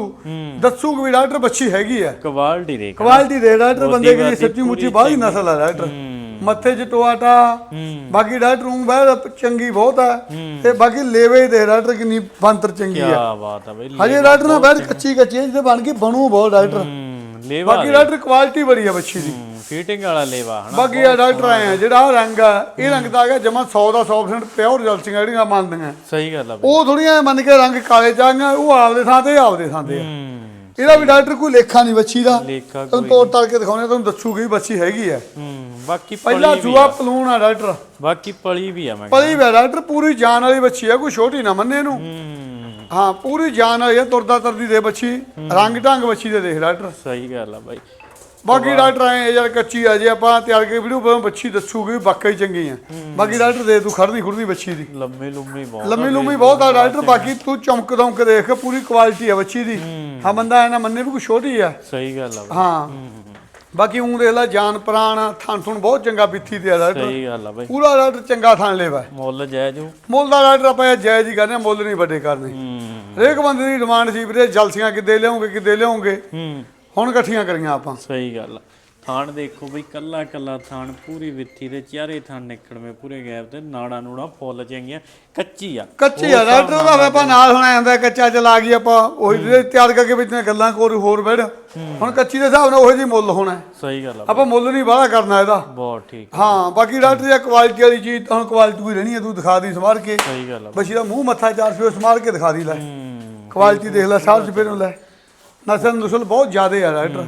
ਦੱਸੂਗਾ ਵੀ ਡਾਕਟਰ ਬੱਚੀ ਹੈਗੀ ਆ। ਕੁਆਲਿਟੀ ਦੇਖ। ਕੁਆਲਿਟੀ ਦੇ ਡਾਕਟਰ ਬੰਦੇ ਦੀ ਸੱਚੀ ਮੁੱਚੀ ਬਾਹਲੀ ਨਸਲ ਆ ਡਾਕਟਰ ਹੂੰ। ਮੱਥੇ 'ਚ ਟੋਆਟਾ ਹੂੰ। ਬਾਕੀ ਡਾਕਟਰ ਨੂੰ ਬਾਹਰ ਚੰਗੀ ਬਹੁਤ ਆ ਤੇ ਬਾਕੀ ਲੇਵੇ ਦੇ ਡਾਕਟਰ ਕਿੰਨੀ ਬੰਤਰ ਚੰਗੀ ਕੀ ਬਾਤ ਬਈ ਹਜੇ ਡਾਕਟਰ ਨਾਲ ਬਾਹਰ ਕੱਚੀ ਕੱਚੀ ਜਿਹਦੇ ਬਣ ਕੇ ਬਣੂ ਬਹੁਤ ਡਾਕਟਰ। ਹੂੰ ਲੇਵਾ ਬਾਕੀ ਡਾਕਟਰ ਕੁਆਲਿਟੀ ਬੜੀ ਆ ਬੱਚੀ ਦੀ। ਫੀਟਿੰਗ ਵਾਲਾ ਲੇਵਾ ਹਨਾ ਬਾਕੀ ਆ ਡਾਕਟਰ ਆਏ ਆ ਜਿਹੜਾ ਰੰਗ ਆ ਇਹ ਰੰਗ ਤਾਂ ਆ ਗਿਆ ਜਮਾ 100 ਦਾ 100% ਪਿਓਰ ਜਲਸੀਆਂ ਜਿਹੜੀਆਂ ਮੰਨਦੀਆਂ ਸਹੀ ਗੱਲ ਆ ਉਹ ਥੋੜੀਆਂ ਮੰਨ ਕੇ ਰੰਗ ਕਾਲੇ ਚਾਂਗਾ ਉਹ ਆਪਦੇ ਥਾਂ ਤੇ ਆਪਦੇ ਥਾਂ ਤੇ ਆ। ਹੂੰ ਇਹਦਾ ਵੀ ਡਾਕਟਰ ਕੋਈ ਲੇਖਾ ਨਹੀਂ ਬੱਚੀ ਦਾ। ਤੁਹਾਨੂੰ ਤੋੜ ਤਾੜ ਕੇ ਦਿਖਾਉਣੇ ਤੁਹਾਨੂੰ ਦੱਸੂਗੀ ਬੱਚੀ ਹੈਗੀ ਆ। ਹੂੰ। ਬਾਕੀ ਪਹਿਲਾ ਸੂਆ ਪਲੂਣ ਆ। ਡਾਕਟਰ। ਬਾਕੀ ਪਲੀ ਵੀ ਆ ਮੈਂ ਪਲੀ ਵੇ ਡਾਕਟਰ ਪੂਰੀ ਜਾਨ ਵਾਲੀ ਬੱਚੀ ਆ ਕੋਈ ਛੋਟੀ ਨਾ ਮੰਨੇ ਇਹਨੂੰ। ਹੂੰ। ਪੂਰੀ ਜਾਨ ਵਾਲੀ ਆ ਤੁਰਦਾ ਤਰਦੀ ਦੇ ਬੱਚੀ ਰੰਗ ਢੰਗ ਬੱਚੀ ਦੇ ਦੇਖ ਡਾਕਟਰ। ਸਹੀ ਗੱਲ ਆ ਬਾਈ। ਬਾਕੀ ਡਾਕਟਰ ਆਏ ਯਾਰ ਕੱਚੀ ਆ ਜੇ ਆਪਾਂ ਤਿਆਰ ਕੇ ਵੀਡੀਓ ਬੱਚੀ ਦੱਸੂਗੀ ਵਾਕਈ ਚੰਗੀ ਆ। ਬਾਕੀ ਡਾਕਟਰ ਦੇ ਤੂੰ ਖੜਦੀ ਖੁਰਦੀ ਬੱਚੀ ਦੀ। ਲੰਮੇ ਲੰਮੇ ਬਹੁਤ ਲੰਮੀ ਲੰਮੀ ਬਹੁਤ ਆ ਡਾਕਟਰ ਬਾਕੀ ਤੂੰ ਚਮਕ ਦਮਕ ਦੇਖ ਪੂਰੀ ਕੁਆਲਿਟੀ ਆ ਬੱਚੀ ਦੀ। ਹਾਂ। ਬੰਦਾ ਐ ਨਾ ਮੰਨੇ ਵੀ ਕੋਈ ਛੋਟੀ ਆ। ਸਹੀ ਗੱਲ ਆ ਹਾਂ। ਬਾਕੀ ਉਹ ਦੇਖ ਲੈ ਜਾਨ ਪ੍ਰਾਣ ਥਣ ਥੁਣ ਬਹੁਤ ਚੰਗਾ ਬਿੱਥੀ ਤੇ ਆ ਡਾਕਟਰ ਸਹੀ ਗੱਲ ਆ ਬਾਈ। ਪੂਰਾ ਡਾਕਟਰ ਚੰਗਾ ਥਣ ਲੈਵਾ ਮੁੱਲ ਜਾਇਜ਼ ਹੋ ਮੁੱਲ ਦਾ ਡਾਕਟਰ ਆਪਾਂ ਜਾਇਜ਼ ਹੀ ਕਰਨੇ ਮੁੱਲ ਨਹੀਂ ਵੱਡੇ ਕਰਨੇ। ਹਰੇਕ ਬੰਦੇ ਦੀ ਡਿਮਾਂਡ ਸੀ ਵੀਰੇ ਜਲਸੀਆਂ ਕਿੱਦੇ ਲਿਆਉਂਗੇ ਕਿੱਦੇ ਲਿਆਉਂਗੇ। ਹੁਣ ਇਕੱਠੀਆਂ ਕਰੀਆਂ ਆਪਾਂ। ਸਹੀ ਗੱਲ ਆ। ਥਾਣ ਦੇਖੋ ਬਈ ਕੱਲਾ ਕੱਲਾ ਥਾਣ ਪੂਰੀ ਵਿੱਥੀ ਦੇ ਚਾਰੇ ਥਾਣ ਨਿਕੜਵੇਂ ਪੂਰੇ ਗੈਪ ਤੇ ਨਾੜਾ ਨੂੜਾ ਫੁੱਲ ਚੰਗੀਆਂ ਕੱਚੀ ਆ। ਕੱਚੀ ਆ ਡਾਕਟਰ ਦਾ ਵੀ ਆਪਾਂ ਨਾਲ ਹੁਣ ਆਂਦਾ ਕੱਚਾ ਚਲਾ ਗਈ ਆਪਾਂ ਉਹੀ ਤਿਆਰ ਕਰਕੇ ਵਿੱਚ ਨੇ ਗੱਲਾਂ ਕੋਰ ਹੋਰ ਬੈਠ ਹੁਣ ਕੱਚੀ ਦੇ ਹਿਸਾਬ ਨਾਲ ਉਹੋ ਜੀ ਮੁੱਲ ਹੋਣਾ। ਸਹੀ ਗੱਲ ਆ ਆਪਾਂ ਮੁੱਲ ਨਹੀਂ ਬਾਹਲਾ ਕਰਨਾ ਇਹਦਾ। ਬਹੁਤ ਠੀਕ ਹਾਂ ਬਾਕੀ ਡਾਕਟਰ ਦੀ ਕੁਆਲਿਟੀ ਵਾਲੀ ਚੀਜ਼ ਤਾਂ ਕੁਆਲਿਟੀ ਹੀ ਰਹਿਣੀ ਹੈ ਤੂੰ ਦਿਖਾ ਦੀ ਸਮਾਰ ਕੇ। ਸਹੀ ਗੱਲ ਆ ਬੱਚੀ ਦਾ ਮੂੰਹ ਮੱਥਾ ਚਾਰ ਸੌ ਸਮਾਰ ਕੇ ਦਿਖਾ ਦੀ ਲੈ। ਕੁਆਲਿਟੀ ਦੇਖ ਲੈ ਸਾਲ ਚ ਫਿਰ ਨੂੰ ਲੈ। ਨਸਲ ਨਸਲ ਬਹੁਤ ਜ਼ਿਆਦੇ ਆ ਡਾਕਟਰ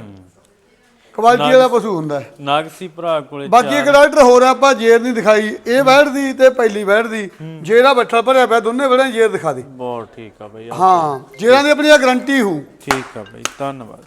ਕੁਆਲਿਟੀ ਵਾਲਾ ਪਸ਼ੂ ਹੁੰਦਾ। ਹੈ ਨਾਗਸੀ ਭਰਾ ਕੋਲੇ ਬਾਕੀ ਇੱਕ ਡਾਕਟਰ ਹੋਰ ਆ, ਆਪਾਂ ਜੇਰ ਨਹੀਂ ਦਿਖਾਈ। ਇਹ ਬੈਠ ਦੀ ਤੇ ਪਹਿਲੀ ਬੈਠ ਦੀ ਜੇਰਾ ਬੱਠਾ ਭਰਿਆ ਪਿਆ ਦੋਨੇ ਵੇੜਾਂ ਜੇਰ ਦਿਖਾ ਦੀ। ਬਹੁਤ ਠੀਕ ਆ ਬਈ ਹਾਂ ਜੇਰਾਂ ਦੀ ਆਪਣੀ ਗਾਰੰਟੀ ਹੂ। ਠੀਕ ਆ ਬਈ ਧੰਨਵਾਦ।